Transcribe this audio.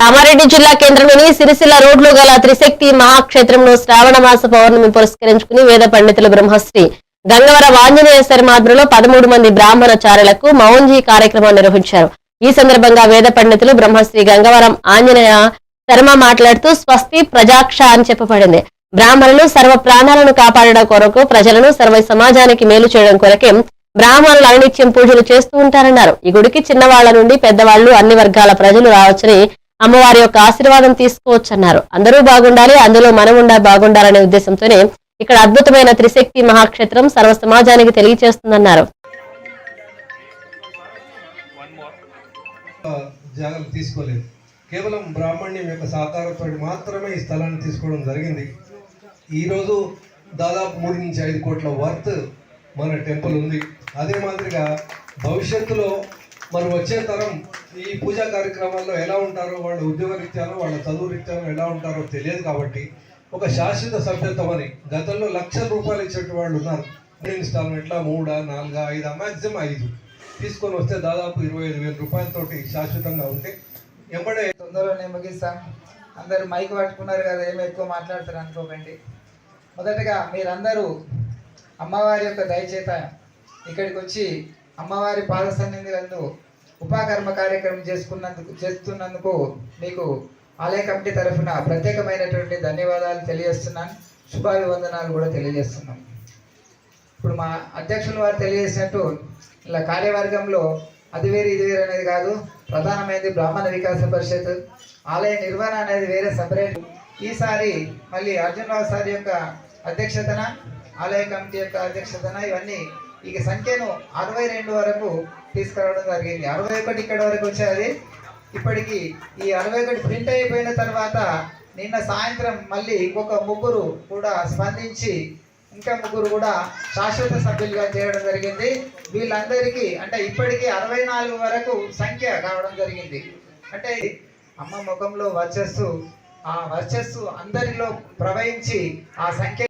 కామారెడ్డి జిల్లా కేంద్రంలోని సిరిసిల్ల రోడ్లో గల త్రిశక్తి మహాక్షేత్రంలో శ్రావణ మాస పౌర్ణమి పురస్కరించుకుని వేద పండితులు బ్రహ్మశ్రీ గంగవర ఆంజనేయ ఆధ్వర్యంలో పదమూడు మంది బ్రాహ్మణచారులకు మౌంజీ కార్యక్రమం నిర్వహించారు. ఈ సందర్భంగా వేద పండితులు బ్రహ్మశ్రీ గంగవరం ఆంజనేయ శర్మ మాట్లాడుతూ స్వస్తి ప్రజాక్ష అని చెప్పబడింది. బ్రాహ్మణులు సర్వ ప్రాణాలను కాపాడడం కొరకు ప్రజలను సర్వ సమాజానికి మేలు చేయడం కొరకే బ్రాహ్మణులు అనిత్యం పూజలు చేస్తూ ఉంటారన్నారు. ఈ గుడికి చిన్నవాళ్ళ నుండి పెద్దవాళ్ళు అన్ని వర్గాల ప్రజలు రావచ్చని అమ్మవారి యొక్క ఆశీర్వాదం తీసుకోవచ్చన్నారు. అందరూ బాగుండాలి అందులో మనం ఉండా బాగుండాలనే ఉద్దేశంతోనే ఇక్కడ అద్భుతమైన త్రిశక్తి మహాక్షేత్రం సర్వ సమాజానికి జాగ్రత్త తీసుకోలేదు. కేవలం బ్రాహ్మణ్యం యొక్క సహకారంతో మాత్రమే ఈ స్థలాన్ని తీసుకోవడం జరిగింది. ఈరోజు దాదాపు మూడు నుంచి ఐదు కోట్ల వర్త్ మన టెంపుల్ ఉంది. అదే మాదిరిగా భవిష్యత్తులో మరి వచ్చే తరం ఈ పూజా కార్యక్రమాల్లో ఎలా ఉంటారో వాళ్ళ ఉద్యోగ రీత్యాలో వాళ్ళ చదువు రీత్యాలో ఎలా ఉంటారో తెలియదు కాబట్టి ఒక శాశ్వత సభ్యత్వం అని గతంలో లక్షల రూపాయలు ఇచ్చేట వాళ్ళు ఉన్నారు. ఇన్స్టాల్మెంట్లా మూడా నాలుగా ఐదా మ్యాక్సిమం ఐదు. తీసుకొని వస్తే దాదాపు ఇరవై ఐదు వేల రూపాయలతోటి శాశ్వతంగా ఉంటే ఎంబడే తొందరలోనే ముగిస్తాం. అందరూ మైక్ పట్టుకున్నారు కదా ఏమి ఎక్కువ మాట్లాడతారు అనుకోకండి. మొదటగా మీరందరూ అమ్మవారి యొక్క దయచేత ఇక్కడికి వచ్చి అమ్మవారి పాద ఉపాకర్మ కార్యక్రమం చేసుకున్నందుకు చేస్తున్నందుకు మీకు ఆలయ కమిటీ తరఫున ప్రత్యేకమైనటువంటి ధన్యవాదాలు తెలియజేస్తున్నాను. శుభాభివందనాలు కూడా తెలియజేస్తున్నాం. ఇప్పుడు మా అధ్యక్షులు వారు తెలియజేసినట్టు ఇలా కార్యవర్గంలో అది వేరు ఇది వేరు అనేది కాదు. ప్రధానమైనది బ్రాహ్మణ వికాస పరిషత్. ఆలయ నిర్వహణ అనేది వేరే సపరేట్. ఈసారి మళ్ళీ అర్జునరావు సార్ యొక్క అధ్యక్షతన ఆలయ కమిటీ యొక్క అధ్యక్షతన ఇవన్నీ ఈ సంఖ్యను అరవై రెండు వరకు తీసుకురావడం జరిగింది. అరవై ఒకటి ఇక్కడ వరకు వచ్చేది. ఇప్పటికి ఈ అరవై ఒకటి ప్రింట్ అయిపోయిన తర్వాత నిన్న సాయంత్రం మళ్ళీ ఇంకొక ముగ్గురు కూడా స్పందించి ఇంకా ముగ్గురు కూడా శాశ్వత సభ్యులుగా చేరడం జరిగింది. వీళ్ళందరికీ అంటే ఇప్పటికీ అరవై నాలుగు వరకు సంఖ్య కావడం జరిగింది. అంటే అమ్మ ముఖంలో వర్చస్సు ఆ వర్చస్సు అందరిలో ప్రవహించి ఆ సంఖ్య